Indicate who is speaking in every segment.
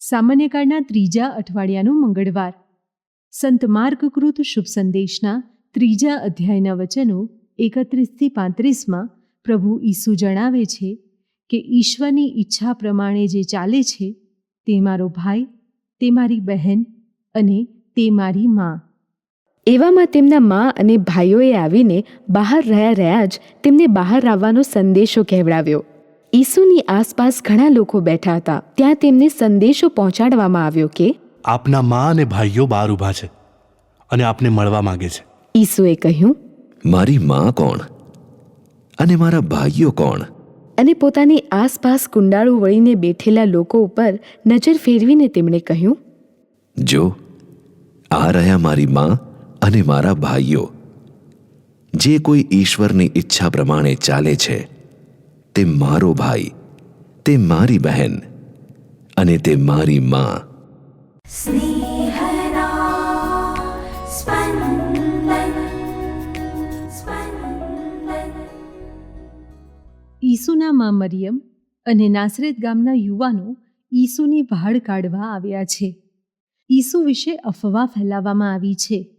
Speaker 1: સામાન્યકાળના ત્રીજા અઠવાડિયાનું મંગળવાર. સંત માર્ગકૃત શુભ સંદેશના ત્રીજા અધ્યાયના વચનો એકત્રીસથી પાંત્રીસમાં પ્રભુ ઈસુ જણાવે છે કે ઈશ્વરની ઈચ્છા પ્રમાણે જે ચાલે છે તે મારો ભાઈ તે મારી બહેન અને તે મારી મા.
Speaker 2: એવામાં તેમના મા અને ભાઈઓએ આવીને બહાર રહ્યા રહ્યા જ તેમને બહાર આવવાનો સંદેશો કહેવડાવ્યો. ઈસુની આસપાસ ઘણા લોકો બેઠા હતા. ત્યાં તેમને સંદેશો પહોંચાડવામાં આવ્યો કે
Speaker 3: આપના મા અને ભાઈઓ બહાર ઊભા છે અને આપને મળવા માગે છે.
Speaker 2: ઈસુએ કહ્યું
Speaker 4: મારી માં કોણ? અને મારા ભાઈઓ કોણ?
Speaker 2: અને પોતાની આસપાસ કુંડાળું વળીને બેઠેલા લોકો ઉપર નજર ફેરવીને તેમણે કહ્યું
Speaker 4: જો આ રહ્યા મારી માં અને મારા ભાઈઓ. જે કોઈ ઈશ્વરની ઈચ્છા પ્રમાણે ચાલે છે તે મારો ભાઈ તે મારી બહેન અને તે મારી માં.
Speaker 5: સ્નેહ
Speaker 1: ઈસુના મા મરિયમ અને નાસરેત ગામના યુવાનો ઈસુની ભાડ કાઢવા આવ્યા છે. ઈસુ વિશે અફવા ફેલાવવામાં આવી છે.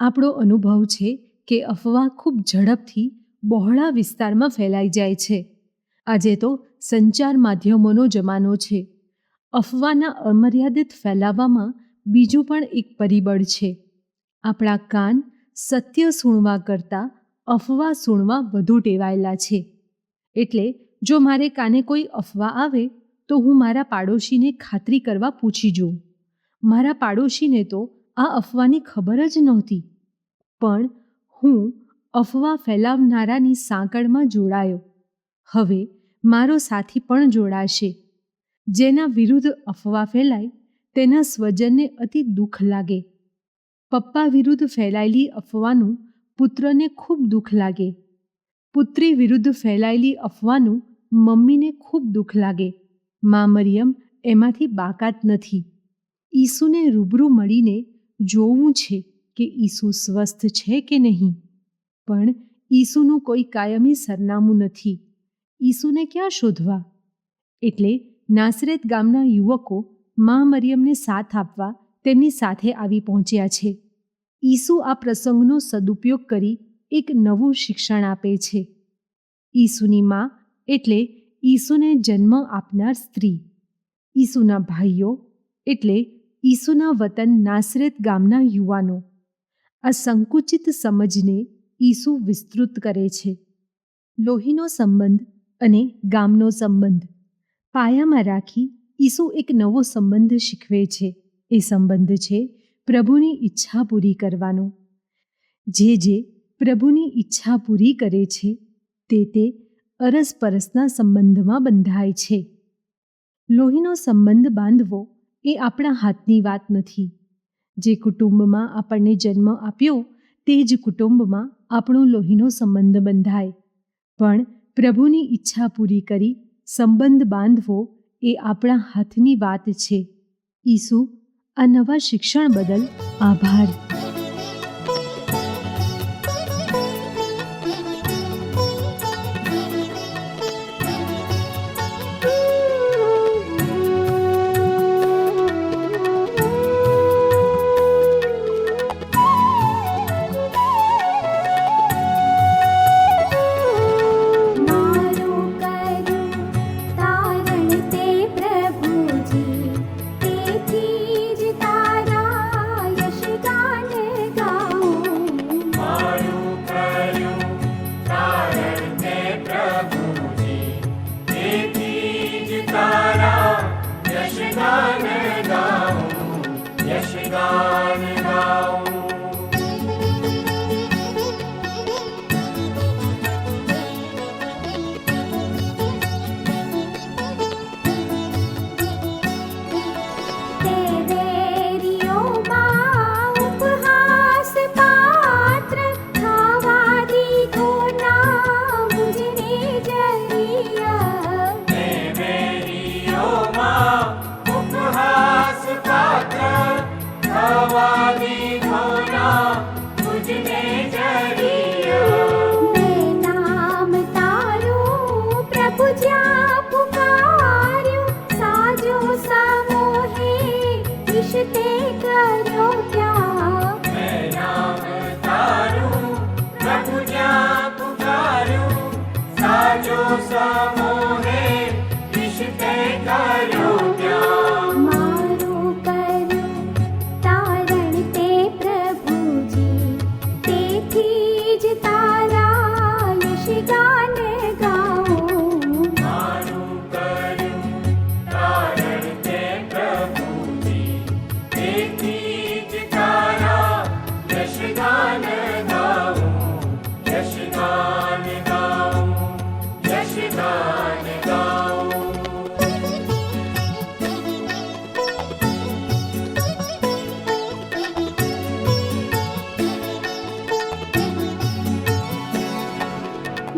Speaker 1: આપણો અનુભવ છે કે અફવા ખૂબ ઝડપથી બહોળા વિસ્તારમાં ફેલાઈ જાય છે. આજે તો સંચાર માધ્યમોનો જમાનો છે. અફવાના અમર્યાદિત ફેલાવામાં બીજું પણ એક પરિબળ છે. આપણા કાન સત્ય સુણવા કરતાં અફવા સુણવા વધુ ટેવાયેલા છે. એટલે જો મારે કાને કોઈ અફવા આવે, તો હું મારા પાડોશીને ખાતરી કરવા પૂછી જોઉં. મારા પાડોશીને તો આ અફવાની ખબર જ નહોતી. પણ હું અફવા ફેલાવનારાની સાંકળમાં જોડાયો. હવે મારો સાથી પણ જોડાશે. જેના વિરુદ્ધ અફવા ફેલાય, તેના સ્વજનને અતિ દુઃખ લાગે. પપ્પા વિરુદ્ધ ફેલાયેલી અફવાનું પુત્રને ખૂબ દુઃખ લાગે. પુત્રી વિરુદ્ધ ફેલાયેલી અફવાનું મમ્મીને ખૂબ દુઃખ લાગે. મા મરિયમ એમાંથી બાકાત નથી. ઈસુને રૂબરૂ મળીને જોવું છે કે ઈસુ સ્વસ્થ છે કે નહીં. પણ ઈસુનું કોઈ કાયમી સરનામું નથી. ઈસુને ક્યાં શોધવા? એટલે નાસરેત ગામના યુવકો મા મરિયમને સાથ આપવા તેમની સાથે આવી પહોંચ્યા છે. ઈસુ આ પ્રસંગનો સદુપયોગ કરી એક નવું શિક્ષણ આપે છે. ઈસુની મા એટલે ઈસુને જન્મ આપનાર સ્ત્રી. ઈસુના ભાઈઓ એટલે ઈસુના વતન નાસરેત ગામના યુવાનો. આ સંકુચિત સમજને ઈસુ વિસ્તૃત કરે છે. લોહીનો સંબંધ અને ગામનો સંબંધ. પાયામાં રાખી ઈસુ એક નવો સંબંધ શીખવે છે. એ સંબંધ છે પ્રભુની ઈચ્છા પૂરી કરવાનો. જે જે પ્રભુની ઈચ્છા પૂરી કરે છે, તે તે અરસપરસના સંબંધમાં બંધાય છે. લોહીનો સંબંધ બાંધવો એ આપણા હાથની વાત નથી. જે કુટુંબમાં આપણને જન્મ આપ્યો, તે જ કુટુંબમાં આપણો લોહીનો સંબંધ બંધાય. પણ પ્રભુની ઈચ્છા પૂરી કરી સંબંધ બાંધવો એ આપણા હાથની વાત છે. ઈસુ, આ નવા શિક્ષણ બદલ આભાર.
Speaker 5: तारा यश गान गाऊं यश गान જ્યાં પુકાર્યું સાજો સામો હે ઈશતે કરો ત્યાં મેં નામ તારું પ્રભુ જ્યાં પુકાર્યું સાજો સામો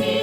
Speaker 5: me.